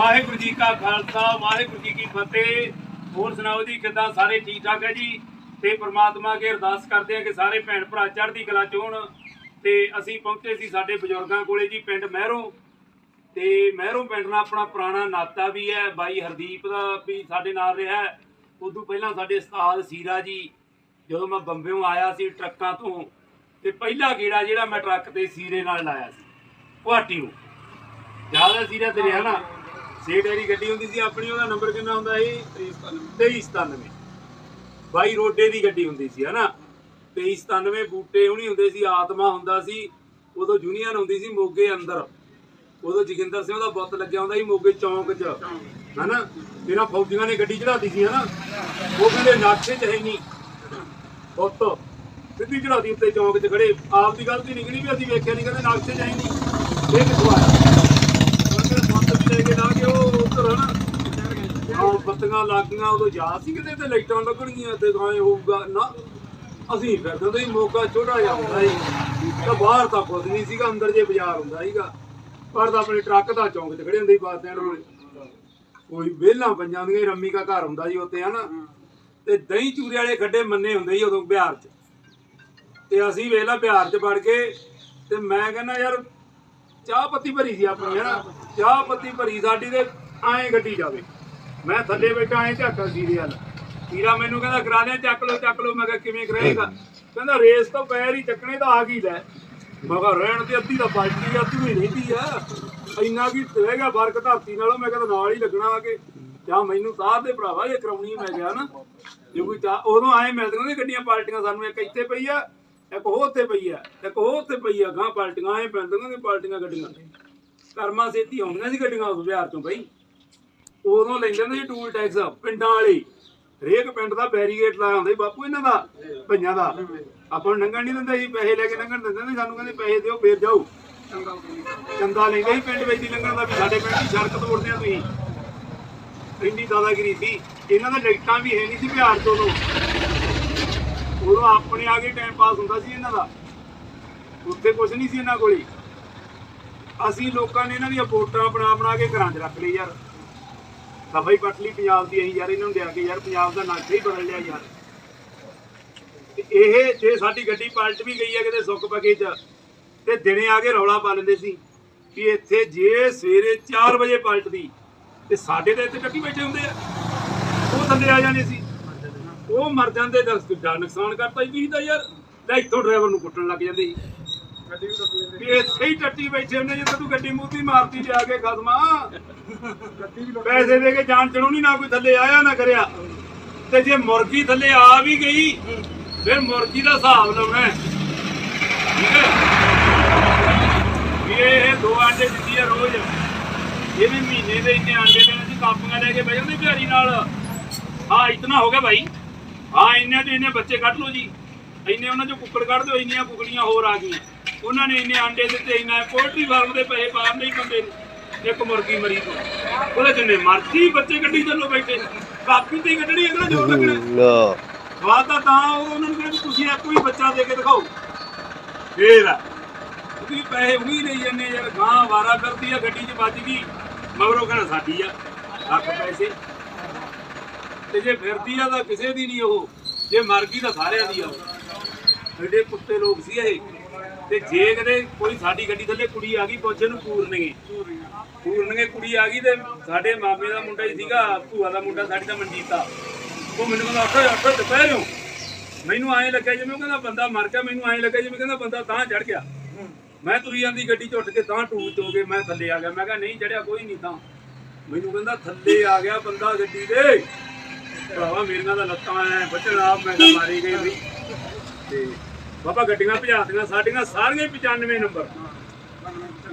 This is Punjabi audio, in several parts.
ਵਾਹਿਗੁਰੂ ਜੀ ਕਾ ਖਾਲਸਾ, ਵਾਹਿਗੁਰੂ ਜੀ ਕੀ ਫਤਿਹ। ਹੋਰ ਸੁਣਾਓ ਜੀ, ਕਿਦਾਂ? ਸਾਰੇ ਠੀਕ ਠਾਕ ਹੈ ਜੀ? ਤੇ ਪ੍ਰਮਾਤਮਾ ਅੱਗੇ ਅਰਦਾਸ ਕਰਦੇ ਆ ਕਿ ਸਾਰੇ ਭੈਣ ਭਰਾ ਚੜ੍ਹਦੀ ਕਲਾ ਚ ਹੋਣ। ਤੇ ਅਸੀਂ ਪਹੁੰਚੇ ਸੀ ਸਾਡੇ ਬਜ਼ੁਰਗਾਂ ਕੋਲੇ ਜੀ, ਪਿੰਡ ਮਹਿਰੋਂ। ਤੇ ਮਹਿਰੋਂ ਪਿੰਡ ਨਾਲ ਆਪਣਾ ਪੁਰਾਣਾ ਨਾਤਾ ਵੀ ਹੈ। ਬਾਈ ਹਰਦੀਪ ਦਾ ਵੀ ਸਾਡੇ ਨਾਲ ਰਿਹਾ ਉਦੋਂ ਪਹਿਲਾਂ ਸਾਡੇ ਉਸਤਾਦ ਸੀਰਾ ਜੀ, ਜਦੋਂ ਮੈਂ ਬੰਬਿਓਂ ਆਇਆ ਸੀ ਟਰੱਕਾਂ ਤੋਂ, ਤੇ ਪਹਿਲਾ ਗੇੜਾ ਜਿਹੜਾ ਮੈਂ ਟਰੱਕ ਤੇ ਸੀਰੇ ਨਾਲ ਲਾਇਆ ਸੀ ਗੁਹਾਟੀ ਨੂੰ ਜ਼ਿਆਦਾ ਸੀਰਾ ਤੇ ਰਿਹਾ ਨਾ? ਸੇ ਡੈਰੀ ਗੱਡੀ ਹੁੰਦੀ ਸੀ, ਆਪਣੀ ਉਹਦਾ ਨੰਬਰ ਕਿੰਨਾ ਹੁੰਦਾ ਸੀ? 2397 ਬਾਈ ਰੋਡੇ ਦੀ ਗੱਡੀ ਹੁੰਦੀ ਸੀ, ਹਨਾ? 2397 ਬੂਟੇ ਹੁਣੀ ਹੁੰਦੇ ਸੀ, ਆਤਮਾ ਹੁੰਦਾ ਸੀ, ਉਦੋਂ ਜੂਨੀਅਰ ਹੁੰਦੀ ਸੀ ਮੋਗੇ ਅੰਦਰ। ਉਦੋਂ ਜੋਗਿੰਦਰ ਸਿੰਘ ਦਾ ਬੁੱਤ ਲੱਗਿਆ ਹੁੰਦਾ ਸੀ ਮੋਗੇ ਚੌਂਕ 'ਚ, ਹਨਾ? ਜਿਹੜਾ ਫੌਜੀਆਂ ਨੇ ਗੱਡੀ ਚੜਾਤੀ ਸੀ, ਹਨਾ? ਉਹ ਕਹਿੰਦੇ ਨਾਕੇ 'ਚ ਹੈ ਨਹੀਂ ਬੁੱਤ ਸਿੱਧੀ ਚੜਾਤੀ ਉੱਤੇ ਚੌਂਕ 'ਚ ਖੜੇ। ਆਪ ਦੀ ਗਲਤੀ ਨਿਕਲੀ ਵੀ ਅਸੀਂ ਵੇਖਿਆ ਨਹੀਂ ਕਹਿੰਦੇ ਨਾਕੇ 'ਚ ਹੈ ਨਹੀਂ ਇਹ ਕਿੱਥੋਂ ਆਇਆ? ਉਹਨੇ ਕੇ ਲਾ ਕੇ ਉਹ ਉੱਤਰ ਹਨਾ ਆਹ ਬੱਤੀਆਂ ਲੱਗੀਆਂ, ਉਦੋਂ ਯਾਦ ਸੀ ਕਿਤੇ ਤੇ ਲਾਈਟਾਂ ਲੱਗਣਗੀਆਂ ਤੇ ਗਾਏ ਹੋਊਗਾ, ਨਾ, ਅਸੀਂ ਫਿਰਦੇ ਤੇ ਮੋਗਾ ਛੋਟਾ ਜਿਹਾ ਹੁੰਦਾ ਸੀ। ਤਾਂ ਬਾਹਰ ਤਾਂ ਕੁਝ ਨਹੀਂ ਸੀਗਾ, ਅੰਦਰ ਜੇ ਬਾਜ਼ਾਰ ਹੁੰਦਾ ਸੀਗਾ। ਪਰ ਤਾਂ ਆਪਣੇ ਟਰੱਕ ਦਾ ਚੌਂਕ 'ਚ ਖੜੇ ਹੁੰਦੇ ਸੀ ਬਾਤ ਸਟੈਂਡ ਕੋਲੇ। ਕੋਈ ਵਿਹਲਾਂ ਪੰਜਾਂ ਦੀਆਂ ਹੀ ਰੰਮੀ ਦਾ ਘਰ ਹੁੰਦਾ ਸੀ ਉੱਤੇ ਹਨਾ। ਤੇ ਦਹੀਂ ਚੂਰੇ ਵਾਲੇ ਖੱਡੇ ਮੰਨੇ ਹੁੰਦੇ ਸੀ ਉਦੋਂ ਬਿਹਾਰ 'ਚ। ਤੇ ਅਸੀਂ ਵੇਲਾ ਬਿਹਾਰ 'ਚ ਵੜ ਕੇ, ਤੇ ਮੈਂ ਕਹਿੰਦਾ ਯਾਰ ਚਾਹ ਪੱਤੀ ਭਰੀ ਸੀ ਆਪਣੀ, ਹਨਾ? ਚਾਹ ਪੱਤੀ ਭਰੀ, ਸਾਡੀ ਤੇ ਐਂ ਗੱਡੀ ਜਾਵੇ। ਮੈਂ ਥੱਲੇ ਬੈਠਾ, ਐਂ ਝਾਕਾ ਸੀਰੇ ਵਾਲ ਵੀਰਾ ਮੈਨੂੰ ਕਹਿੰਦਾ, ਕਰਾ ਦੇ ਚੱਕ ਲਓ ਚੱਕ ਲਓ। ਮੈਂ ਕਿਹਾ, ਕਿਵੇਂ ਕਰਾਏਗਾ? ਕਹਿੰਦਾ, ਰੇਸ ਤੋਂ ਪੈਰ ਹੀ ਚੱਕਣੇ ਤਾਂ ਆ ਗਈ ਲੈ? ਮੈਂ ਕਿਹਾ, ਰਹਿਣ ਤੇ ਅੱਧੀ ਦਾ ਬਾਜੀ ਆ, ਅੱਧੀ ਹੀ ਰਹਿੰਦੀ ਆ। ਇੰਨਾ ਕੀ ਰਹੇਗਾ ਫ਼ਰਕ ਧਰਤੀ ਨਾਲੋਂ? ਮੈਂ ਕਹਿੰਦਾ ਨਾਲ ਹੀ ਲੱਗਣਾ ਆ ਕੇ ਜਾਂ ਮੈਨੂੰ ਸਾਹ ਦੇ ਭਰਾਵਾ ਇਹ ਕਰਾਉਣੀ ਮੈਂ ਗਿਆ ਨਾ ਜੇ ਕੋਈ ਉਦੋਂ ਆਏ ਮਿਲਦੀਆਂ ਨੇ ਗੱਡੀਆਂ, ਪਾਰਟੀਆਂ ਸਾਨੂੰ, ਇੱਕ ਇੱਥੇ ਪਈ ਆ ਇੱਕ ਉਹ ਉੱਥੇ ਪਈ ਆ, ਇੱਕ ਉਹ ਉੱਥੇ ਪਈ ਆ ਗਾਂ ਪਾਰਟੀਆਂ ਆਏ ਪੈਂਦੀਆਂ ਨੇ ਪਾਰਟੀਆਂ ਗੱਡੀਆਂ। ਕਰਮਾ ਸੇਤੀ ਆਉਂਦੀਆਂ ਸੀ ਗੱਡੀਆਂ ਉਸ ਬਿਹਾਰ ਤੋਂ ਬਈ। ਉਦੋਂ ਲੈਂਦੇ ਹੁੰਦੇ ਟੂਲ ਟੈਕਸ, ਪਿੰਡਾਂ ਵਾਲੇ। ਹਰੇਕ ਪਿੰਡ ਦਾ ਬੈਰੀਗੇਟ ਲਾਇਆ ਹੁੰਦਾ ਸੀ ਬਾਪੂ ਇਹਨਾਂ ਦਾ, ਭਈਆਂ ਦਾ। ਆਪਾਂ ਨੂੰ ਲੰਘਣ ਨਹੀਂ ਦਿੰਦੇ ਸੀ, ਪੈਸੇ ਲੈ ਕੇ ਲੰਘਣ ਦਿੰਦੇ ਨੇ ਸਾਨੂੰ ਕਹਿੰਦੇ ਪੈਸੇ ਦਿਓ, ਫੇਰ ਜਾਓ। ਚੰਦਾ ਲੈਂਦੇ ਸੀ ਪਿੰਡ ਵਿੱਚ ਦੀ ਲੰਘਣ ਦਾ ਵੀ, ਸਾਡੇ ਪਿੰਡ ਦੀ ਸੜਕ ਤੋੜਦੇ ਆ ਤੁਸੀਂ। ਇੰਨੀ ਦਾਦਾਗਿਰੀ ਸੀ ਇਹਨਾਂ ਦਾ ਲਾਈਟਾਂ ਵੀ ਹੈ ਨਹੀਂ ਸੀ ਬਿਹਾਰ ਤੋਂ ਉਦੋਂ। ਉਦੋਂ ਆਪਣੇ ਆ ਕੇ ਟਾਈਮ ਪਾਸ ਹੁੰਦਾ ਸੀ ਇਹਨਾਂ ਦਾ। ਉੱਥੇ ਕੁਝ ਨਹੀਂ ਸੀ ਇਹਨਾਂ ਕੋਲੇ। ਅਸੀਂ ਲੋਕਾਂ ਨੇ ਇਹਨਾਂ ਦੀਆਂ ਵੋਟਾਂ ਬਣਾ ਬਣਾ ਕੇ ਘਰਾਂ 'ਚ ਰੱਖ ਲਈ ਯਾਰ। ਦਫਾਈ ਪੱਟ ਲਈ ਪੰਜਾਬ ਦੀ ਅਸੀਂ ਯਾਰ ਇਹਨਾਂ ਨੂੰ ਲਿਆ ਕੇ ਯਾਰ ਪੰਜਾਬ ਦਾ ਨਕਸ਼ਾ ਹੀ ਬਦਲ ਲਿਆ ਯਾਰ। ਇਹ ਜੇ ਸਾਡੀ ਗੱਡੀ ਪਲਟ ਵੀ ਗਈ ਹੈ ਕਿਤੇ ਸੁੱਕ ਪਕੇ ਚ, ਤੇ ਦਿਨੇ ਆ ਕੇ ਰੌਲਾ ਪਾ ਲੈਂਦੇ ਸੀ ਕਿ ਇੱਥੇ ਜੇ ਸਵੇਰੇ 4 ਵਜੇ ਪਲਟਦੀ, ਤੇ ਸਾਡੇ ਤਾਂ ਇੱਥੇ ਟੱਕੀ ਬੈਠੇ ਹੁੰਦੇ ਆ। ਉਹ ਥੱਲੇ ਆ ਜਾਣੇ ਸੀ। ਉਹ ਮਰ ਜਾਂਦੇ ਤਾਂ ਕਿੱਡਾ ਨੁਕਸਾਨ ਕਰਤਾ ਹੀ ਦਾ ਯਾਰ ਲੈ ਇੱਥੋਂ ਡਰਾਈਵਰ ਨੂੰ ਕੁੱਟਣ ਲੱਗ ਜਾਂਦੇ ਸੀ ਵੀ ਇੱਥੇ ਹੀ ਟੱਟੀ ਬੈਠੇ ਹੁੰਦੇ ਜਦੋਂ ਤੂੰ ਗੱਡੀ ਮੂਤੀ ਮਾਰਤੀ ਜਾ ਕੇ ਖਸਮਾ। ਪੈਸੇ ਦੇ ਕੇ ਜਾਨ ਚੜਾਉਣੀ ਨਾ ਕੋਈ ਥੱਲੇ ਆਇਆ ਨਾ ਕਰਿਆ। ਤੇ ਜੇ ਮੁਰਗੀ ਥੱਲੇ ਆ ਵੀ ਗਈ ਫਿਰ ਮੁਰਗੀ ਦਾ ਹਿਸਾਬ ਲਾਉਣਾ। ਠੀਕ ਹੈ? ਵੀ ਇਹ ਦੋ ਆਂਡੇ ਦਿੰਦੀ ਆ ਰੋਜ਼। ਇਹਨੇ ਮਹੀਨੇ ਦੇ ਇੰਨੇ ਆਂਡੇ ਦੇਣੇ ਸੀ ਕਾਪੀਆਂ ਲੈ ਕੇ ਬਹਿ ਜਾਂਦੇ ਬਿਹਾਰੀ ਨਾਲ। ਹਾਂ ਇਤਨਾ ਹੋ ਗਿਆ ਭਾਈ। ਹਾਂ ਇੰਨੇ ਤੇ ਇੰਨੇ ਬੱਚੇ ਕੱਢ ਲਓ ਜੀ। ਇੰਨੇ ਉਹਨਾਂ ਚੋਂ ਕੁੱਕੜ ਕੱਢ ਦਿਓ ਇੰਨੀਆਂ ਕੁਕੜੀਆਂ ਹੋਰ ਆ ਗਈਆਂ। ਉਹਨਾਂ ਨੇ ਇੰਨੇ ਆਂਡੇ ਦਿੱਤੇ ਇੰਨਾ ਪੋਲਟਰੀ ਫਾਰਮ ਦੇ ਪੈਸੇ ਪਾਰ ਨਹੀਂ ਬੰਦੇ ਨੂੰ ਇੱਕ ਮੁਰਗੀ ਮਰੀ ਤੋਂ। ਉਹਦੇ ਜਿੰਨੇ ਮਰਜ਼ੀ ਬੱਚੇ ਕੱਢੀ ਚੱਲੋ ਬੈਠੇ। ਕਾਪੀ ਤੇ ਹੀ ਕੱਢਣੀ ਅਗਲਾ ਜੋਰ ਲੱਗਣਾ ਸਵਾਦ ਤਾਂ ਤਾਂ ਉਹ ਉਹਨਾਂ ਨੂੰ ਕਹਿੰਦੇ ਤੁਸੀਂ ਇੱਕ ਵੀ ਬੱਚਾ ਦੇ ਕੇ ਦਿਖਾਓ। ਫੇਰ ਆ। ਤੁਸੀਂ ਪੈਸੇ ਉਹੀ ਲਈ ਜਾਂਦੇ ਯਾਰ ਗਾਂ ਵਾਰਾ ਕਰਦੀ ਆ ਗੱਡੀ 'ਚ ਵੱਜ ਗਈ। ਮਗਰੋਂ ਕਹਿੰਦਾ ਸਾਡੀ ਆ ਲੱਖ ਪੈਸੇ। ਤੇ ਜੇ ਫਿਰਦੀ ਆ ਤਾਂ ਕਿਸੇ ਦੀ ਨਹੀਂ ਉਹ। ਜੇ ਮਰ ਗਈ ਤਾਂ ਸਾਰਿਆਂ ਦੀ ਆ ਐਡੇ ਕੁੱਤੇ ਲੋਕ ਸੀ ਇਹ। ਤੇ ਜੇ ਕਦੇ ਕੋਈ ਸਾਡੀ ਗੱਡੀ ਥੱਲੇ ਕੁੜੀ ਆ ਗਈ, ਪੁੱਛ ਇਹਨੂੰ ਪੂਰਨਗੇ। ਪੂਰਨਗੇ ਕੁੜੀ ਆ ਗਈ ਤੇ ਸਾਡੇ ਮਾਮੇ ਦਾ ਮੁੰਡਾ ਹੀ ਸੀਗਾ, ਭੂਆ ਦਾ ਮੁੰਡਾ, ਸਾਡੀ ਦਾ ਮਨਜੀਤਾ ਉਹ ਮੈਨੂੰ ਕਹਿੰਦਾ ਅੱਠ ਅੱਠ ਦੁਪਹਿਰੋਂ ਮੈਨੂੰ ਐਂ ਲੱਗਿਆ ਜਿਵੇਂ ਉਹ ਕਹਿੰਦਾ, ਬੰਦਾ ਮਰ ਗਿਆ। ਮੈਨੂੰ ਐਂ ਲੱਗਿਆ ਜਿਵੇਂ ਕਹਿੰਦਾ, ਬੰਦਾ ਤਾਂ ਚੜ ਗਿਆ। ਮੈਂ ਤੁਰੀ ਜਾਂਦੀ ਗੱਡੀ 'ਚ ਉੱਠ ਕੇ, ਤਾਂ ਟੂਰ 'ਚ ਕੇ ਮੈਂ ਥੱਲੇ ਆ ਗਿਆ। ਮੈਂ ਕਿਹਾ, ਨਹੀਂ ਚੜਿਆ ਕੋਈ ਨਹੀਂ ਤਾਂ। ਮੈਨੂੰ ਕਹਿੰਦਾ, ਥੱਲੇ ਆ ਗਿਆ ਬੰਦਾ ਗੱਡੀ ਦੇ ਭਰਾਵਾ ਮੇਰੀਆਂ ਦਾ ਲੱਤਾਂ ਐ ਬਚਣ ਆਪ ਮੈਂ ਤਾਂ ਮਾਰੀ ਗਈ ਵੀ। ਤੇ ਬਾਬਾ ਗੱਡੀਆਂ ਭਜਾਤੀਆਂ, ਸਾਡੀਆਂ ਸਾਰੀਆਂ 95 ਨੰਬਰ।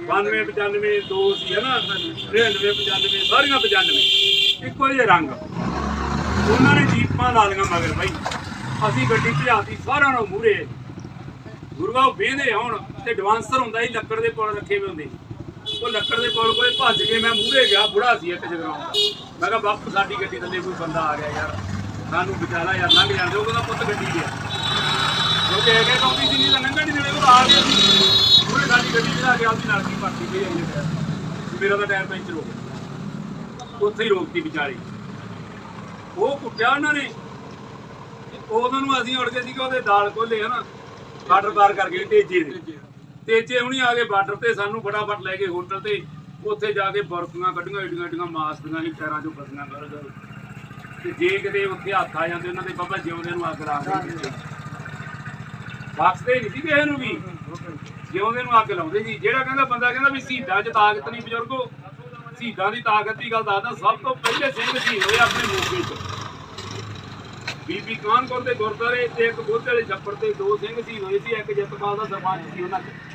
92 95 ਦੋ ਸੀ ਹੈ ਨਾ 99 95 ਸਾਰੀਆਂ 95 ਇੱਕੋ ਜਿਹੇ ਰੰਗ। ਉਹਨਾਂ ਨੇ ਜੀਪਾਂ ਲਾ ਲਈਆਂ ਮਗਰ ਬਾਈ। ਅਸੀਂ ਗੱਡੀ ਭਜਾਤੀ ਸਾਰਿਆਂ ਨੂੰ ਮੂਰੇ ਗੁਰੂਆ ਵੇਂਦੇ ਹੁਣ, ਤੇ ਐਡਵਾਂਸਰ ਹੁੰਦਾ ਸੀ, ਲੱਕੜ ਦੇ ਪੁਲ ਰੱਖੇ ਹੋਏ ਹੁੰਦੇ ਉਹ ਲੱਕੜ ਦੇ ਪੁਲ ਕੋਲੇ ਭੱਜ ਕੇ ਮੈਂ ਮੂਰੇ ਗਿਆ, ਬੁੜਾ ਸੀ ਇੱਕ ਜਗਰਾਉਂ ਦਾ। ਮੈਂ ਕਿਹਾ ਬਾਪੂ ਸਾਡੀ ਗੱਡੀ ਥੱਲੇ ਕੋਈ ਬੰਦਾ ਆ ਗਿਆ ਯਾਰ। ਸਾਨੂੰ ਵਿਚਾਰਾ ਯਾਰ ਲੰਘ ਜਾਂਦੇ ਉਹ ਕਹਿੰਦਾ ਪੁੱਤ ਗੱਡੀ ਗਿਆ ਕਿਉਂਕਿ ਇਹ ਕਹਿੰਦਾ ਵੀ ਜਿੰਨੀ ਦਾ ਲੰਘਣ ਨਹੀਂ ਦੇਣੇ ਉਹ ਆ ਗਿਆ। ਉਹਨੇ ਸਾਡੀ ਗੱਡੀ ਚੜਾ ਕੇ ਆਪਦੀ ਨਾਲ ਦੀ ਪਰਤੀ ਪਈ ਆਈ ਹੈ ਮੇਰਾ ਤਾਂ ਟਾਇਰ ਪੈਂਚਰ ਹੋ ਗਿਆ। ਉੱਥੇ ਹੀ ਰੋਕਤੀ ਵਿਚਾਰੇ। ਉਹ ਕੁੱਟਿਆ ਉਹਨਾਂ ਨੇ। ਉਦੋਂ ਨੂੰ ਅਸੀਂ ਉੜ ਗਏ ਸੀ ਕਿ ਉਹਦੇ ਦਾਲ ਕੋਲੇ ਹਨਾ ਬਾਰਡਰ ਪਾਰ ਕਰਕੇ ਤੇਜੇ ਦੇ। ਤੇਜੇ ਹੁਣੀ ਆ ਗਏ ਬਾਰਡਰ ਤੇ ਸਾਨੂੰ ਫਟਾਫਟ ਲੈ ਗਏ ਹੋਟਲ ਤੇ। ਉੱਥੇ ਜਾ ਕੇ ਬਰਫੀਆਂ ਕੱਢੀਆਂ, ਏਡੀਆਂ ਏਡੀਆਂ ਮਾਸਦੀਆਂ ਸੀ, ਪੈਰਾਂ 'ਚੋਂ ਫਸੀਆਂ ਕਰ ਕਰ ਤੇ ਜੇ ਕਿਤੇ ਉੱਥੇ ਹੱਥ ਆ ਜਾਂਦੇ, ਉਹਨਾਂ ਦੇ ਬਾਬਾ ਜਿਉਂਦੇ ਨੂੰ ਅੱਗ ਲਾ ਦਿੰਦੇ ਬਖਸ਼ਦੇ ਨਹੀਂ ਸੀ ਕਿਸੇ ਨੂੰ ਵੀ। ਜਿਉਂਦੇ ਨੂੰ ਅੱਗ ਲਾਉਂਦੇ ਸੀ। ਜਿਹੜਾ ਕਹਿੰਦਾ ਬੰਦਾ ਕਹਿੰਦਾ ਵੀ ਸ਼ਹੀਦਾਂ 'ਚ ਤਾਕਤ ਨਹੀਂ ਬਜ਼ੁਰਗੋ। ਸ਼ਹੀਦਾਂ ਦੀ ਤਾਕਤ ਦੀ ਗੱਲ ਦੱਸਦਾ, ਸਭ ਤੋਂ ਪਹਿਲੇ ਸਿੰਘ ਸ਼ਹੀਦ ਹੋਏ ਆਪਣੇ ਮੋਗੇ 'ਚ। ਬੀਬੀ ਕਾਨਪੁਰ ਦੇ ਗੁਰਦੁਆਰੇ ਤੇ ਇੱਕ ਬੁੱਧ ਵਾਲੇ ਛੱਪੜ ਤੇ ਦੋ ਸਿੰਘ ਸ਼ਹੀਦ ਹੋਏ ਸੀ, ਇੱਕ ਜੱਤਪਾਲ ਦਾ ਸਰਪੰਚ ਸੀ ਉਹਨਾਂ 'ਚ।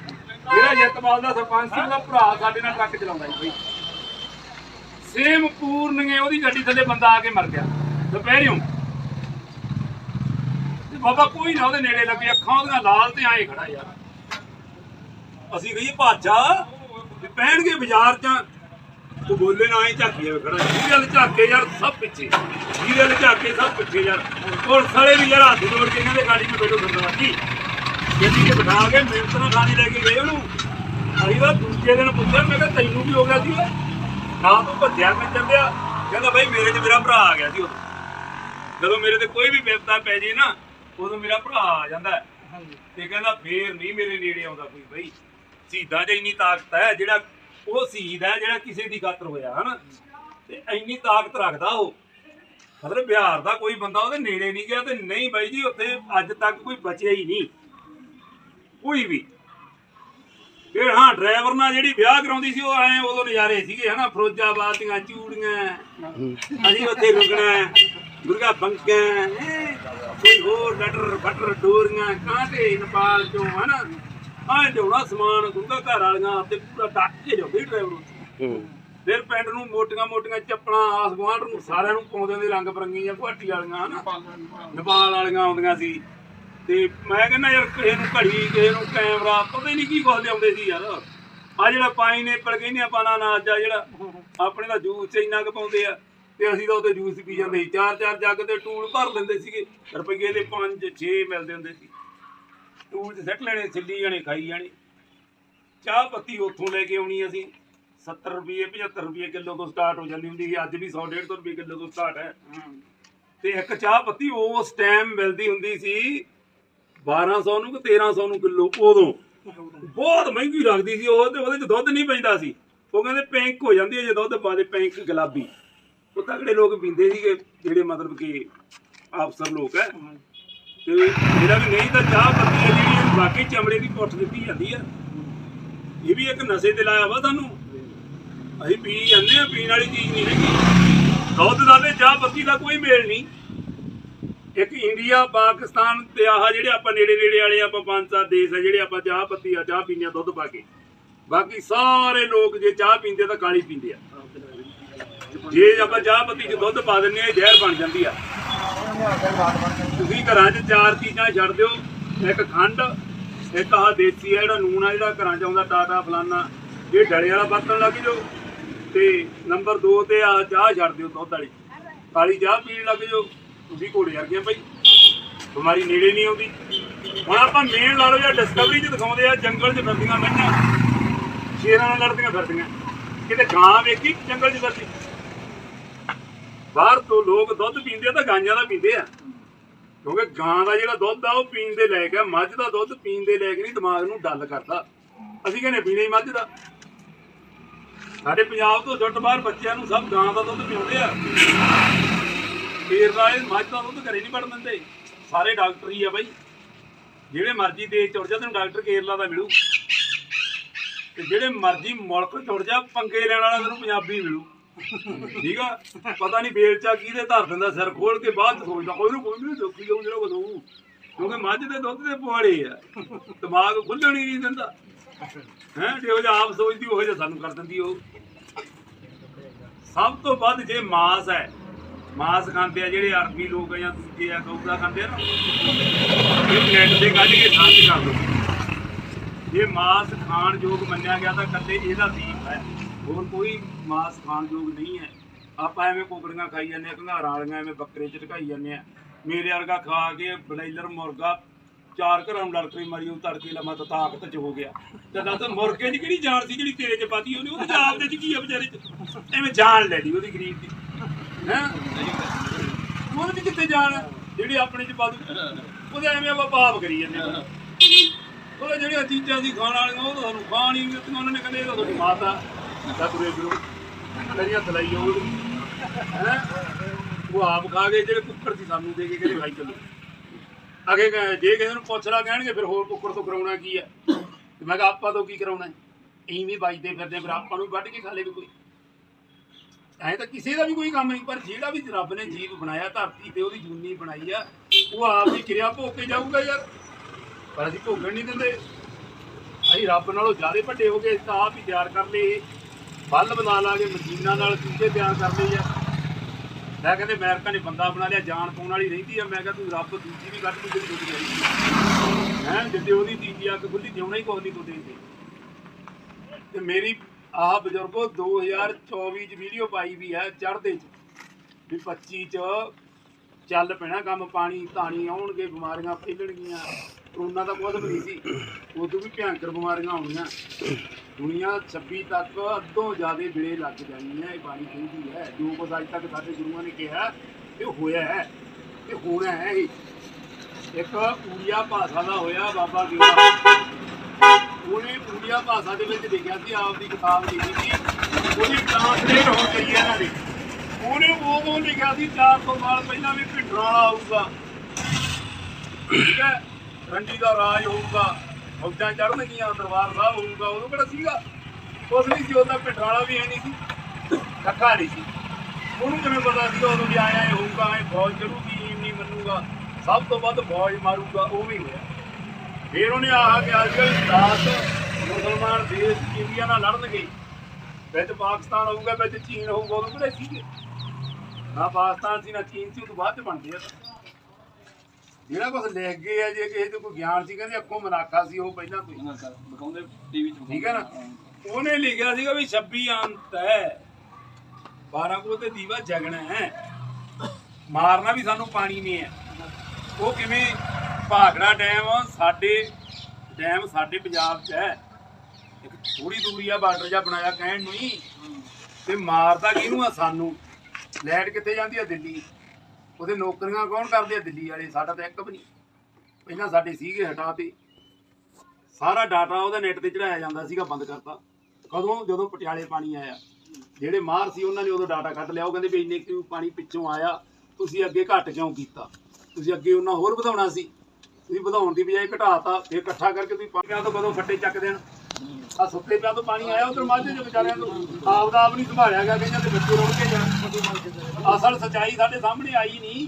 ਜਿਹੜਾ ਜੱਤਪਾਲ ਦਾ ਸਰਪੰਚ ਸੀ, ਉਹਦਾ ਭਰਾ ਸਾਡੇ ਨਾਲ ਟਰੱਕ ਚਲਾਉਂਦਾ ਸੀ ਬਈ। ਸੇਮ ਪੂਰਨਗੇ, ਉਹਦੀ ਗੱਡੀ ਥੱਲੇ ਬੰਦਾ ਆ ਕੇ ਮਰ ਗਿਆ। ਦੁਪਹਿਰਿਓਂ। ਤੇ ਬਾਬਾ ਕੋਈ ਨਾ ਉਹਦੇ ਨੇੜੇ ਲੱਗੇ, ਅੱਖਾਂ ਉਹਦੀਆਂ ਲਾਲ ਤੇ ਆਏ ਖੜਾ ਯਾਰ। ਅਸੀਂ ਕਹੀਏ, ਭਾਜਾ, ਵੀ ਪੈਣਗੇ ਬਾਜ਼ਾਰ ਚ। ਤੂੰ ਬੋਲੇ ਨਾ ਆਈ ਝਾਕੀ ਜਾਵੇ ਖੜਾ। ਜੀ ਗੱਲ ਝਾਕੇ ਯਾਰ ਸਭ ਪਿੱਛੇ। ਜੀ ਗੱਲ ਝਾਕੇ ਸਭ ਪਿੱਛੇ ਯਾਰ। ਹੋਰ ਸਾਲੇ ਵੀ ਯਾਰ ਹੱਥ ਜੋੜ ਕੇ ਕਹਿੰਦੇ ਗਾੜੀ 'ਚ ਬੈਠੋ ਸਰਦਾਰੀ ਗੱਡੀ 'ਚ ਬਿਠਾ ਕੇ ਮਿਹਨਤ ਨਾਲ ਖਾਣੀ ਲੈ ਕੇ ਗਏ ਉਹਨੂੰ। ਅਸੀਂ ਤਾਂ ਦੂਜੇ ਦਿਨ ਪੁੱਛਿਆ ਮੈਂ ਕਿਹਾ ਤੈਨੂੰ ਕੀ ਹੋ ਗਿਆ ਸੀ ਨਾ ਤੂੰ ਭੱਜਿਆ ਮੈਂ ਚੱਲਿਆ। ਕਹਿੰਦਾ ਬਾਈ ਮੇਰੇ 'ਚ ਮੇਰਾ ਭਰਾ ਆ ਗਿਆ ਸੀ ਉਦੋਂ। ਜਦੋਂ ਮੇਰੇ ਤੇ ਕੋਈ ਵੀ ਵਿਪਤਾ ਪੈ ਜੇ ਨਾ ਉਦੋਂ ਮੇਰਾ ਭਰਾ ਆ ਜਾਂਦਾ। ਤੇ ਕਹਿੰਦਾ ਫੇਰ ਨਹੀਂ ਮੇਰੇ ਨੇੜੇ ਆਉਂਦਾ ਕੋਈ ਬਈ। ਸ਼ਹੀਦਾਂ 'ਚ ਇੰਨੀ ਤਾਕਤ ਹੈ ਜਿਹੜਾ ਉਹ ਸ਼ਹੀਦ ਹੈ ਜਿਹੜਾ ਕਿਸੇ ਦੀ ਖਾਤਰ ਹੋਇਆ ਹਨਾ? ਤੇ ਇੰਨੀ ਤਾਕਤ ਰੱਖਦਾ ਉਹ। ਮਤਲਬ ਬਿਹਾਰ ਦਾ ਕੋਈ ਬੰਦਾ ਉਹਦੇ ਨੇੜੇ ਨਹੀਂ ਗਿਆ ਤੇ ਨਹੀਂ ਬਾਈ ਜੀ ਉੱਥੇ ਅੱਜ ਤੱਕ ਕੋਈ ਬਚਿਆ ਹੀ ਨਹੀਂ। ਕੋਈ ਵੀ। ਫਿਰ ਹਾਂ ਡਰਾਈਵਰ ਨਾਲ ਜਿਹੜੀ ਵਿਆਹ ਕਰਾਉਂਦੀ ਸੀ ਉਹ ਐ ਉਦੋਂ ਨਜ਼ਾਰੇ ਸੀਗੇ ਹਨਾ ਫਿਰੋਜ਼ਾਬਾਦ ਦੀਆਂ ਚੂੜੀਆਂ। ਅਸੀਂ ਉੱਥੇ ਰੁਕਣਾ ਦੁਰਗਾ ਬੰਕਾਂ ਕੋਈ ਹੋਰ ਲਟਰ ਫਟਰ ਡੋਰੀਆਂ ਕਾਂਟੇ ਨੇਪਾਲ ਚੋਂ ਹਨਾ। ਆਹ ਲਿਆਉਣਾ ਸਮਾਨ ਗੁੰਗਾ ਘਰ ਵਾਲੀਆਂ ਤੇ ਪੂਰਾ ਡੱਕ ਕੇ ਜਾਂਦੇ ਡਰਾਈਵਰ ਫਿਰ ਪਿੰਡ ਨੂੰ ਮੋਟੀਆਂ ਮੋਟੀਆਂ ਚੱਪਲਾਂ ਆਸ ਗੁਆਂਢ ਨੂੰ ਸਾਰਿਆਂ ਨੂੰ ਪਾਉਂਦੇ ਹੁੰਦੇ ਰੰਗ ਬਰੰਗੀਆਂ ਗੁਹਾਟੀ ਵਾਲੀਆਂ ਹਨਾ। ਨੇਪਾਲ ਵਾਲੀਆਂ ਆਉਂਦੀਆਂ ਸੀ। ਤੇ ਮੈਂ ਕਹਿੰਦਾ ਯਾਰ ਕਿਸੇ ਨੂੰ ਘੜੀ, ਕਿਸੇ ਨੂੰ ਕੈਮਰਾ, ਪਤਾ ਹੀ ਨਹੀਂ ਕੀ ਕੁਝ ਲਿਆਉਂਦੇ ਸੀ ਯਾਰ। ਆ ਜਿਹੜਾ ਪਾਈਨਐਪਲ ਕਹਿੰਦੇ ਆਪਾਂ ਨਾ ਅਨਾਜ ਆ ਜਿਹੜਾ, ਆਪਣੇ ਦਾ ਜੂਸ ਚ ਇੰਨਾ ਕੁ ਪਾਉਂਦੇ ਆ, ਤੇ ਅਸੀਂ ਤਾਂ ਉਹਦੇ ਜੂਸ ਪੀ ਜਾਂਦੇ ਸੀ। ਚਾਰ ਚਾਰ ਜੱਗ ਤੇ ਟੂਲ ਭਰ ਲੈਂਦੇ ਸੀਗੇ, ਰੁਪਈਏ ਦੇ 5 6 ਮਿਲਦੇ ਹੁੰਦੇ ਸੀ। ਟੂਲ ਚ ਸੱਟ ਲੈਣੇ, ਛਿੱਲੀ ਜਾਣੇ, ਖਾਈ ਜਾਣੇ। ਚਾਹ ਪੱਤੀ ਉੱਥੋਂ ਲੈ ਕੇ ਆਉਣੀ ਅਸੀਂ। 70 ਰੁਪਏ 75 ਰੁਪਏ ਕਿਲੋ ਤੋਂ ਸਟਾਰਟ ਹੋ ਜਾਂਦੀ ਹੁੰਦੀ ਸੀ। ਅੱਜ ਵੀ 100 150 ਰੁਪਏ ਕਿਲੋ ਤੋਂ ਸਟਾਰਟ ਹੈ। ਤੇ ਇੱਕ ਚਾਹ ਪੱਤੀ ਉਸ ਟਾਈਮ ਮਿਲਦੀ ਹੁੰਦੀ ਸੀ 1200 ਨੂੰ ਕਿ 1300 ਨੂੰ ਕਿਲੋ ਉਦੋਂ? ਬਹੁਤ ਮਹਿੰਗੀ ਲੱਗਦੀ ਸੀ ਉਹ ਤੇ ਉਹਦੇ ਚ ਦੁੱਧ ਨਹੀਂ ਪੈਂਦਾ ਸੀ। ਉਹ ਕਹਿੰਦੇ ਪਿੰਕ ਹੋ ਜਾਂਦੀ ਹੈ ਜੇ ਦੁੱਧ ਪਾ ਦੇ ਪਿੰਕ ਗੁਲਾਬੀ। ਉਹ ਤਗੜੇ ਲੋਕ ਪੀਂਦੇ ਸੀਗੇ ਜਿਹੜੇ ਮਤਲਬ ਕਿ ਅਫਸਰ ਲੋਕ ਹੈ। ਤੇ ਜਿਹੜਾ ਵੀ ਨਹੀਂ ਤਾਂ ਚਾਹ ਪੱਤੀ ਹੈ ਜਿਹੜੀ ਬਾਕੀ ਚਮੜੇ ਦੀ ਪੁੱਠ ਦਿੱਤੀ ਜਾਂਦੀ ਆ ਇਹ ਵੀ ਇੱਕ ਨਸ਼ੇ ਤੇ ਲਾਇਆ ਵਾ ਤੁਹਾਨੂੰ ਅਸੀਂ ਪੀ ਜਾਂਦੇ ਆ ਪੀਣ ਵਾਲੀ ਚੀਜ਼ ਨਹੀਂ ਹੈਗੀ। ਦੁੱਧ ਦਾ ਤੇ ਚਾਹ ਪੱਤੀ ਦਾ ਕੋਈ ਮੇਲ ਨਹੀਂ। ਇੱਕ ਇੰਡੀਆ, ਪਾਕਿਸਤਾਨ ਤੇ ਆਹ ਜਿਹੜੇ ਆਪਾਂ ਨੇੜੇ ਨੇੜੇ ਵਾਲੇ ਆਪਾਂ ਪੰਜ ਸੱਤ ਦੇਸ਼ ਆ ਜਿਹੜੇ ਆਪਾਂ ਚਾਹ ਪੱਤੀ ਆ, ਚਾਹ ਪੀਂਦੇ ਆ, ਦੁੱਧ ਪਾ ਕੇ। ਬਾਕੀ ਸਾਰੇ ਲੋਕ ਜੇ ਚਾਹ ਪੀਂਦੇ ਤਾਂ ਕਾਲੀ ਪੀਂਦੇ ਆ। ਜੇ ਆਪਾਂ ਚਾਹ ਪੱਤੀ 'ਚ ਦੁੱਧ ਪਾ ਦਿੰਨੇ ਆ ਜ਼ਹਿਰ ਬਣ ਜਾਂਦੀ ਆ। ਤੁਸੀਂ ਘਰਾਂ 'ਚ ਚਾਰ ਚੀਜ਼ਾਂ ਛੱਡ ਦਿਓ, ਇੱਕ ਖੰਡ, ਇੱਕ ਆਹ ਦੇਸੀ ਆ ਜਿਹੜਾ ਨੂਨ ਆ, ਜਿਹੜਾ ਘਰਾਂ 'ਚ ਆਉਂਦਾ ਟਾਟਾ ਫਲਾਨਾ ਇਹ ਡਲੇ ਵਾਲਾ ਵਰਤਣ ਲੱਗ ਜਾਓ, ਤੇ ਨੰਬਰ 2 ਤੇ ਆ ਚਾਹ ਛੱਡ ਦਿਓ ਦੁੱਧ ਵਾਲੀ। ਕਾਲੀ ਚਾਹ ਪੀਣ ਲੱਗ ਜਾਓ ਤੁਸੀਂ ਘੋੜੇ ਵਰਗੇ ਭਾਈ। ਬਿਮਾਰੀ ਨੇੜੇ ਨਹੀਂ ਆਉਂਦੀ। ਹੁਣ ਆਪਾਂ ਮੇਨ ਲਾ ਲਓ ਜਾਂ ਡਿਸਕਵਰੀ 'ਚ ਦਿਖਾਉਂਦੇ ਆ, ਜੰਗਲ 'ਚ ਫਿਰਦੀਆਂ ਮੱਝਾਂ ਸ਼ੇਰਾਂ ਨਾਲ ਲੜਦੀਆਂ ਫਿਰਦੀਆਂ। ਕਿਤੇ ਗਾਂ ਵੇਖੀ, ਜੰਗਲ 'ਚ ਫਿਰਦੀ। ਬਾਹਰ ਤੋਂ ਲੋਕ ਦੁੱਧ ਪੀਂਦੇ ਆ ਤਾਂ ਗਾਂਆਂ ਦਾ ਪੀਂਦੇ ਆ। ਕਿਉਂਕਿ ਗਾਂ ਦਾ ਜਿਹੜਾ ਦੁੱਧ ਆ, ਉਹ ਪੀਣ ਦੇ ਲਾਇਕ ਆ। ਮੱਝ ਦਾ ਦੁੱਧ ਪੀਣ ਦੇ ਲਾਇਕ ਨਹੀਂ, ਦਿਮਾਗ ਨੂੰ ਡੱਲ ਕਰਦਾ। ਅਸੀਂ ਕਹਿੰਦੇ ਪੀਣੇ ਹੀ ਮੱਝ ਦਾ। ਸਾਡੇ ਪੰਜਾਬ ਤੋਂ ਛੁੱਟ ਬਾਹਰ ਬੱਚਿਆਂ ਨੂੰ ਸਭ ਗਾਂ ਦਾ ਦੁੱਧ ਪਿਆਉਂਦੇ ਆ। ਕੇਰਲਾ ਇਹ ਮੱਝ ਦਾ ਦੁੱਧ ਘਰੇ ਨਹੀਂ ਵੜਨ ਦਿੰਦੇ। ਸਾਰੇ ਡਾਕਟਰ ਹੀ ਆ ਬਾਈ। ਜਿਹੜੇ ਮਰਜ਼ੀ ਦੇਸ਼ ਚੁੜ ਜਾ, ਤੈਨੂੰ ਡਾਕਟਰ ਕੇਰਲਾ ਦਾ ਮਿਲੂ। ਤੇ ਜਿਹੜੇ ਮਰਜ਼ੀ ਮੁਲਕ ਚੁੜ ਜਾ, ਪੰਗੇ ਲੈਣ ਵਾਲਾ ਤੈਨੂੰ ਪੰਜਾਬੀ ਮਿਲੂ। ਠੀਕ ਆ? ਪਤਾ ਨਹੀਂ ਬੇਲਚਾ ਕਿਹਦੇ ਧਰ ਦਿੰਦਾ ਸਿਰ ਖੋਲ ਕੇ ਬਾਅਦ ਚ ਸੋਚਦਾ, ਕੋਈ ਨੂੰ ਕੋਈ ਨਹੀਂ ਦੁੱਖੀ ਜਾਊ ਜਿਹੜਾ ਬਦੂ ਕਿਉਂਕਿ ਮੱਝ ਦੇ ਦੁੱਧ ਦੇ ਪੁਆੜੇ ਆ। ਦਿਮਾਗ ਖੁੱਲਣ ਹੀ ਨਹੀਂ ਦਿੰਦਾ। ਹੈ, ਜਿਹੋ ਜਿਹਾ ਆਪ ਸੋਚਦੀ, ਉਹ ਜਿਹਾ ਸਾਨੂੰ ਕਰ ਦਿੰਦੀ ਉਹ। ਸਭ ਤੋਂ ਵੱਧ ਜੇ ਮਾਸ ਹੈ ਮਾਸ ਖਾਂਦੇ ਆ ਜਿਹੜੇ ਅਰਬੀ ਲੋਕ ਆ ਜਾਂ ਦੂਜੇ ਆ ਗਊ ਖਾਂਦੇ ਆ ਨਾ, ਇਹ ਨੈਟ ਤੇ ਕੱਢ ਕੇ ਸਰਚ ਕਰ ਲਓ ਜੇ ਮਾਸ ਖਾਣ ਯੋਗ ਮੰਨਿਆ ਗਿਆ ਤਾਂ ਕੱਲੇ ਇਹਦਾ ਬੀਫ ਹੈ। ਹੋਰ ਕੋਈ ਮਾਸ ਖਾਣ ਯੋਗ ਨਹੀਂ ਹੈ। ਆਪਾਂ ਐਵੇਂ ਕੋਕੜੀਆਂ ਖਾਈ ਜਾਂਦੇ ਆ, ਘੰਗਾਰਾਂ ਵਾਲੀਆਂ ਐਵੇਂ ਬੱਕਰੇ ਚ ਢਕਾਈ ਜਾਂਦੇ ਆ। ਮੇਰੇ ਵਰਗਾ ਖਾ ਕੇ ਬਲੈਲਰ ਮੁਰਗਾ ਚਾਰ ਘਰਾਂ ਨੂੰ ਲੜਕੇ ਮਾਰੀ, ਉਹ ਤੜਕੇ ਲਮਾ ਤਾਂ ਤਾਕਤ ਚ ਹੋ ਗਿਆ। ਤੇ ਦੱਸ ਮੁਰਗੇ ਦੀ ਕਿਹੜੀ ਜਾਨ ਸੀ ਜਿਹੜੀ ਤੇਰੇ ਚ ਪਾਤੀ, ਉਹਨੇ ਉਹਦੇ ਜਾਨ ਦੇ ਚ ਕੀ ਆ ਵਿਚਾਰੇ ਚ? ਐਵੇਂ ਜਾਨ ਲੈ ਲਈ ਉਹਦੀ ਗਰੀਬ ਦੀ। ਹੈ? ਉਹਦੇ ਚ ਕਿੱਥੇ ਜਾਨ ਜਿਹੜੀ ਆਪਣੇ ਚ ਪਾ ਉਹਦੇ ਐਵੇਂ ਆਪਾਂ ਪਾਪ ਕਰੀ ਜਾਂਦੇ ਆ। ਜਿਹੜੀਆਂ ਚੀਜ਼ਾਂ ਸੀ ਖਾਣ ਵਾਲੀਆਂ ਉਹ ਤਾਂ ਖਾਣ ਹੀ ਨਹੀਂ ਦਿੱਤੀਆਂ। ਉਹਨਾਂ ਨੇ ਕਹਿੰਦੇ ਇਹ ਤਾਂ ਤੁਹਾਡੀ ਮਾਤਾ ਦਾ ਤੁਰੇ ਫਿਰੋ ਕਰੀਆਂ ਤਲਾਈ ਹੈ ਉਹ ਆਪ ਖਾ ਗਏ, ਜਿਹੜੇ ਕੁੱਕਰ ਸੀ ਸਾਨੂੰ ਦੇ ਕੇ ਕਹਿੰਦੇ ਖਾਈ ਚੱਲੋ। ਅਗੇ ਜੇ ਕਿਸੇ ਨੂੰ ਪੁੱਛ ਲਾ ਕਹਿਣਗੇ, ਫਿਰ ਹੋਰ ਕੁੱਕਰ ਤੋਂ ਕਰਾਉਣਾ ਕੀ ਹੈ? ਤੇ ਮੈਂ ਕਿਹਾ, ਆਪਾਂ ਤੋਂ ਕੀ ਕਰਾਉਣਾ ਹੈ? ਐਵੇਂ ਵੱਜਦੇ ਫਿਰਦੇ ਫਿਰ ਆਪਾਂ ਨੂੰ ਵੀ ਵੱਢ ਕੇ ਖਾ ਲੇ ਕੋਈ। ਐ ਤਾਂ ਕਿਸੇ ਦਾ ਵੀ ਕੋਈ ਕੰਮ ਨਹੀਂ, ਪਰ ਜਿਹੜਾ ਵੀ ਰੱਬ ਨੇ ਜੀਵ ਬਣਾਇਆ, ਧਰਤੀ ਤੇ ਉਹਦੀ ਜੂਨੀ ਬਣਾਈ ਆ, ਉਹ ਆਪ ਦੀ ਕਿਰਿਆ ਭੋਗ ਕੇ ਜਾਊਗਾ ਯਾਰ। ਪਰ ਅਸੀਂ ਭੋਗਣ ਨਹੀਂ ਦਿੰਦੇ। ਅਸੀਂ ਰੱਬ ਨਾਲੋਂ ਜ਼ਿਆਦਾ ਵੱਡੇ ਹੋ ਗਏ ਤਾਂ ਆਪ ਹੀ ਤਿਆਰ ਕਰ ਲਏ। ਬੱਲ ਬਣਾ ਲਾਗੇ ਮਸ਼ੀਨਾਂ ਨਾਲ ਚੀਜ਼ੇ ਤਿਆਰ ਕਰ ਲਏ ਆ। ਮੈਂ ਕਹਿੰਦੇ, ਅਮਰੀਕਾ ਨੇ ਬੰਦਾ ਬਣਾ ਲਿਆ, ਜਾਨ ਪਾਉਣ ਵਾਲੀ ਰਹਿੰਦੀ ਆ। ਮੈਂ ਕਿਹਾ, ਤੂੰ ਰੱਬ ਦੂਜੀ ਵੀ ਕੱਢ ਕੇ ਜਿਹੜੀ ਚਾਹੀਦੀ ਹੈ ਜਿੱਦੇ ਉਹਦੀ ਤੀਜੀ ਅੱਖ ਖੁੱਲੀ ਜਿਉਣਾ ਹੀ ਕੋਈ ਨਹੀਂ ਕੋਈ ਦੇ। ਤੇ ਮੇਰੀ ਆਹ ਬਜ਼ੁਰਗੋ 2024 ਚ ਵੀਡੀਓ ਪਾਈ ਵੀ ਹੈ ਚੜ੍ਹਦੇ ਚ। ਵੀ 25 ਚ ਚੱਲ ਪੈਣਾ ਕੰਮ, ਪਾਣੀ, ਧਾਣੀ ਆਉਣਗੇ, ਬਿਮਾਰੀਆਂ ਫੈਲਣਗੀਆਂ। ਕਰੋਨਾ ਤਾਂ ਬਹੁਤ ਬਣੀ ਸੀ। ਉਦੋਂ ਵੀ ਭਿਆਨਕ ਬਿਮਾਰੀਆਂ ਆਉਣੀਆਂ ਦੁਨੀਆ 26 ਤੱਕ ਅੱਧੋਂ ਜ਼ਿਆਦਾ ਬਿਲੇ ਲੱਗ ਜਾਣੀ ਹੈ, ਇਹ ਬਾਣੀ ਕਹਿੰਦੀ ਹੈ। ਜੋ ਕੁਝ ਅੱਜ ਤੱਕ ਸਾਡੇ ਗੁਰੂਆਂ ਨੇ ਕਿਹਾ, ਇਹ ਹੋਇਆ ਹੈ। ਇਹ ਹੋਣਾ ਹੈ ਇਹ। ਇੱਕ ਊੜੀਆ ਭਾਸ਼ਾ ਦਾ ਹੋਇਆ ਬਾਬਾ ਗਿਵਾ ਉਹਨੇ ਊੜੀਆ ਭਾਸ਼ਾ ਦੇ ਵਿੱਚ ਲਿਖਿਆ ਸੀ ਆਪ ਦੀ ਕਿਤਾਬ ਲਿਖੀ ਸੀ। ਉਹਦੀ ਟ੍ਰਾਂਸਲੇਟ ਹੋ ਗਈ ਹੈ ਇਹਨਾਂ ਦੀ। ਉਹਨੇ ਉਦੋਂ ਲਿਖਿਆ ਸੀ 400 ਸਾਲ ਪਹਿਲਾਂ ਵੀ ਭਿੰਡਰਾਂ ਵਾਲਾ ਆਊਗਾ। ਠੀਕ ਹੈ, ਰੰਡੀ ਦਾ ਰਾਜ ਹੋਊਗਾ, ਫੌਜਾਂ ਚੜਨਗੀਆਂ ਦਰਬਾਰ ਸਾਹਿਬ ਹੋਊਗਾ ਉਦੋਂ ਕਿਹੜਾ ਸੀਗਾ? ਕੁਛ ਨਹੀਂ ਸੀ, ਉਹਦਾ ਭਿੰਡਰਾਂ ਵਾਲਾ ਵੀ ਹੈ ਨਹੀਂ ਸੀ, ਕੱਖਾ ਨਹੀਂ ਸੀ। ਉਹਨੂੰ ਕਿਵੇਂ ਪਤਾ ਸੀ ਉਦੋਂ ਵੀ ਆਇਆ ਇਹ ਹੋਊਗਾ, ਇਹ ਫੌਜ ਚੜੂਗੀ ਨਹੀਂ ਮੰਨੂਗਾ। ਸਭ ਤੋਂ ਵੱਧ ਫੌਜ ਮਾਰੂਗਾ, ਉਹ ਵੀ ਹੋਇਆ। ਫਿਰ ਉਹਨੇ ਆਹ ਕਿ ਅੱਜ ਕੱਲ੍ਹ 10 ਮੁਸਲਮਾਨ ਦੇਸ਼ ਇੰਡੀਆ ਨਾਲ ਲੜਨਗੇ। ਵਿੱਚ ਪਾਕਿਸਤਾਨ ਹੋਊਗਾ ਵਿੱਚ ਚੀਨ ਹੋਊਗਾ ਉਦੋਂ ਕਿਹੜੇ ਸੀਗੇ ਨਾ ਪਾਕਿਸਤਾਨ ਸੀ ਨਾ ਚੀਨ ਸੀ ਉਹ ਤੋਂ ਬਾਅਦ ਚ ਬਣਦੇ ਆ। ਜਿਹੜਾ ਕੁਝ ਲਿਖ ਗਏ ਆ ਜੇ ਕਿਸੇ ਤੋਂ ਕੋਈ ਗਿਆਨ ਸੀ ਕਹਿੰਦੇ ਅੱਖੋਂ ਮਨਾਖਾ ਸੀ ਉਹ ਪਹਿਲਾਂ ਕੋਈ ਦਿਖਾਉਂਦੇ ਟੀਵੀ 'ਚ ਠੀਕ ਹੈ ਨਾ? ਉਹਨੇ ਲਿਖਿਆ ਸੀਗਾ ਵੀ 26 ਅੰਤ ਹੈ। 12 ਕੋ ਤੇ ਦੀਵਾ ਜਗਣਾ ਹੈ। ਮਾਰਨਾ ਵੀ ਸਾਨੂੰ ਪਾਣੀ ਨੇ ਹੈ। ਉਹ ਕਿਵੇਂ ਭਾਗੜਾ ਡੈਮ, ਸਾਡੇ ਡੈਮ ਸਾਡੇ ਪੰਜਾਬ 'ਚ ਹੈ। ਇੱਕ ਥੋੜੀ ਦੂਰੀ ਆ, ਬਾਰਡਰ ਜਿਹਾ ਬਣਾਇਆ ਕਹਿਣ ਨੂੰ ਹੀ। ਤੇ ਮਾਰਦਾ ਕਿਹਨੂੰ ਆ ਸਾਨੂੰ? ਲੈਟ ਕਿੱਥੇ ਜਾਂਦੀ ਆ? ਦਿੱਲੀ। ਉਹਦੇ ਨੌਕਰੀਆਂ ਕੌਣ ਕਰਦੇ ਆ? ਦਿੱਲੀ ਵਾਲੇ। ਸਾਡਾ ਤਾਂ ਇੱਕ ਵੀ ਨਹੀਂ। ਪਹਿਲਾਂ ਸਾਡੇ ਸੀਗੇ ਹਟਾਤੇ ਸਾਰਾ ਡਾਟਾ ਉਹਦਾ ਨੈਟ ਤੇ ਚੜਾਇਆ ਜਾਂਦਾ ਸੀਗਾ, ਬੰਦ ਕਰਤਾ। ਕਦੋਂ? ਜਦੋਂ ਪਟਿਆਲੇ ਪਾਣੀ ਆਇਆ। ਜਿਹੜੇ ਮਾਹਰ ਸੀ, ਉਹਨਾਂ ਨੇ ਉਦੋਂ ਡਾਟਾ ਕੱਢ ਲਿਆ। ਉਹ ਕਹਿੰਦੇ ਵੀ ਇੰਨੇ ਕਿਉਂ ਪਾਣੀ ਪਿੱਛੋਂ ਆਇਆ। ਤੁਸੀਂ ਅੱਗੇ ਘੱਟ ਕਿਉਂ ਕੀਤਾ? ਤੁਸੀਂ ਅੱਗੇ ਉਹਨਾਂ ਹੋਰ ਵਧਾਉਣਾ ਸੀ। ਤੁਸੀਂ ਵਧਾਉਣ ਦੀ ਬਜਾਏ ਘਟਾਤਾ ਫਿਰ ਇਕੱਠਾ ਕਰਕੇ ਤੁਸੀਂ ਪਾਣੀ ਤੋਂ ਕਦੋਂ ਫੱਟੇ ਚੱਕ ਦੇਣ। ਆ ਸੁੱਕੇ ਪਿਆ ਤੋਂ ਪਾਣੀ ਆਇਆ, ਉਧਰ ਮਾਝੇ ਦੇ ਵਿਚਾਰਿਆਂ ਨੂੰ। ਆਪ ਦਾ ਆਪ ਨਹੀਂ ਸੰਭਾਲਿਆ ਗਿਆ, ਕਈਆਂ ਬੱਚੇ ਰੁੜ ਕੇ ਜਾਣ। ਅਸਲ ਸਚਾਈ ਸਾਡੇ ਸਾਹਮਣੇ ਆਈ ਨਹੀਂ।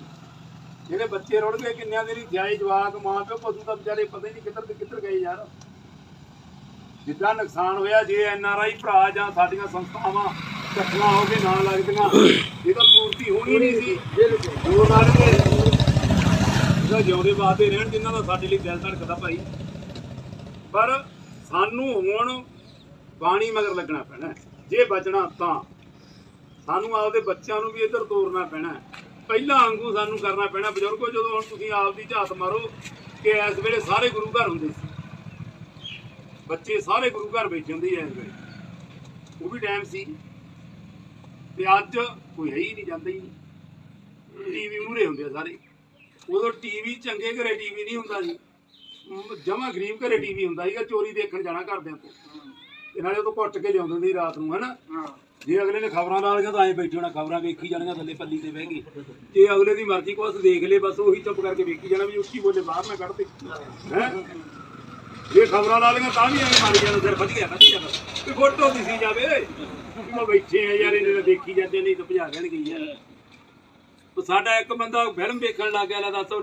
ਜਿਹੜੇ ਬੱਚੇ ਰੁੜ ਗਏ, ਕਿੰਨਿਆਂ ਦੇ ਨਹੀਂ ਜਾਏ ਜਵਾਕ, ਮਾਂ ਪਿਓ, ਪਸ਼ੂ ਤਾਂ ਵਿਚਾਰੇ ਪਤਾ ਹੀ ਨਹੀਂ ਕਿੱਧਰ ਤੇ ਕਿੱਧਰ ਗਏ ਯਾਰ। ਜਿੱਦਾਂ ਨੁਕਸਾਨ ਹੋਇਆ, ਜੇ ਐਨ ਆਰ ਆਈ ਭਰਾ ਜਾਂ ਸਾਡੀਆਂ ਸੰਸਥਾਵਾਂ ਇਕੱਠੀਆਂ ਹੋ ਕੇ ਨਾਲ ਲੱਗਦੀਆਂ, ਇਹ ਤਾਂ ਪੂਰਤੀ ਹੋਣੀ ਨਹੀਂ ਸੀ। ਜੋ ਲੜਦੇ ਇਹਦਾ ਜਿਉਂਦੇ ਵਾਸਤੇ ਰਹਿਣ ਜਿਨ੍ਹਾਂ ਦਾ ਸਾਡੇ ਲਈ ਦਿਲ ਧੜਕਦਾ ਭਾਈ। ਪਰ ਸਾਨੂੰ ਹੁਣ ਬਾਣੀ ਮਗਰ ਲੱਗਣਾ ਪੈਣਾ ਜੇ ਬਚਣਾ ਤਾਂ ਸਾਨੂੰ ਆਪਦੇ ਬੱਚਿਆਂ ਨੂੰ ਵੀ ਇੱਧਰ ਤੋਰਨਾ ਪੈਣਾ ਪਹਿਲਾਂ ਵਾਂਗੂ ਸਾਨੂੰ ਕਰਨਾ ਪੈਣਾ ਬਜ਼ੁਰਗੋ, ਜਦੋਂ ਹੁਣ ਤੁਸੀਂ ਆਪ ਦੀ ਝਾਤ ਮਾਰੋ ਕਿ ਇਸ ਵੇਲੇ ਸਾਰੇ ਗੁਰੂ ਘਰ ਹੁੰਦੇ ਸੀ। ਬੱਚੇ ਸਾਰੇ ਗੁਰੂ ਘਰ ਬੈਠੇ ਹੁੰਦੇ ਆ ਇਸ ਵੇਲੇ। ਉਹ ਵੀ ਟਾਈਮ ਸੀ। ਤੇ ਅੱਜ ਕੋਈ ਹੈ ਹੀ ਨਹੀਂ, ਜਾਂਦਾ ਹੀ ਨਹੀਂ। ਟੀਵੀ ਮੂਰੇ ਹੁੰਦੇ ਆ ਸਾਰੇ। ਉਦੋਂ ਟੀਵੀ ਚੰਗੇ ਘਰੇ ਟੀਵੀ ਨਹੀਂ ਹੁੰਦਾ ਸੀ ਜਮਾ ਗਰੀਬ ਘਰੇ ਟੀਵੀ ਹੁੰਦਾ ਸੀਗਾ ਚੋਰੀ ਦੇਖਣ ਜਾਣਾ ਘਰਦਿਆਂ ਤੋਂ ਤੇ ਨਾਲੇ ਉਹ ਤੋਂ ਘੁੱਟ ਕੇ ਲਿਆਉਂਦੇ ਸੀ ਰਾਤ ਨੂੰ ਹਨਾ? ਜੇ ਅਗਲੇ ਨੇ ਖਬਰਾਂ ਲਾ ਲਈਆਂ ਤਾਂ ਐਂ ਬੈਠੇ ਹੋਣਾ ਖਬਰਾਂ ਵੇਖੀ ਜਾਣੀਆਂ ਥੱਲੇ ਪੱਲੀ ਤੇ ਬਹਿ ਗਏ ਜੇ ਅਗਲੇ ਦੀ ਮਰਜ਼ੀ ਕੋਸ ਦੇਖ ਲੇ ਬਸ ਉਹੀ ਚੁੱਪ ਕਰਕੇ ਵੇਖੀ ਜਾਣਾ ਵੀ ਉੱਚੀ ਬੋਲੇ ਬਾਹਰ ਨਾ ਕੱਢ ਦੇ ਹੈ? ਜੇ ਖਬਰਾਂ ਲਾ ਲਈਆਂ ਤਾਂ ਵੀ ਐਂ ਮਰ ਗਿਆ ਫਿਰ ਵਧੀਆ ਵਧੀਆ ਤੇ ਫੋਟੋ ਦਿਸੀ ਜਾਵੇ ਵੀ ਮੈਂ ਬੈਠੇ ਆ ਯਾਰ ਇਹਨੇ ਦੇਖੀ ਜਾਂਦੇ ਨਹੀਂ ਤਾਂ ਭਜਾ ਦੇਣਗੇ ਯਾਰ ਸਾਡਾ ਇੱਕ ਬੰਦਾ ਫਿਲਮ ਵੇਖਣ ਲੱਗ ਗਿਆ ਲੈ ਦੱਸ।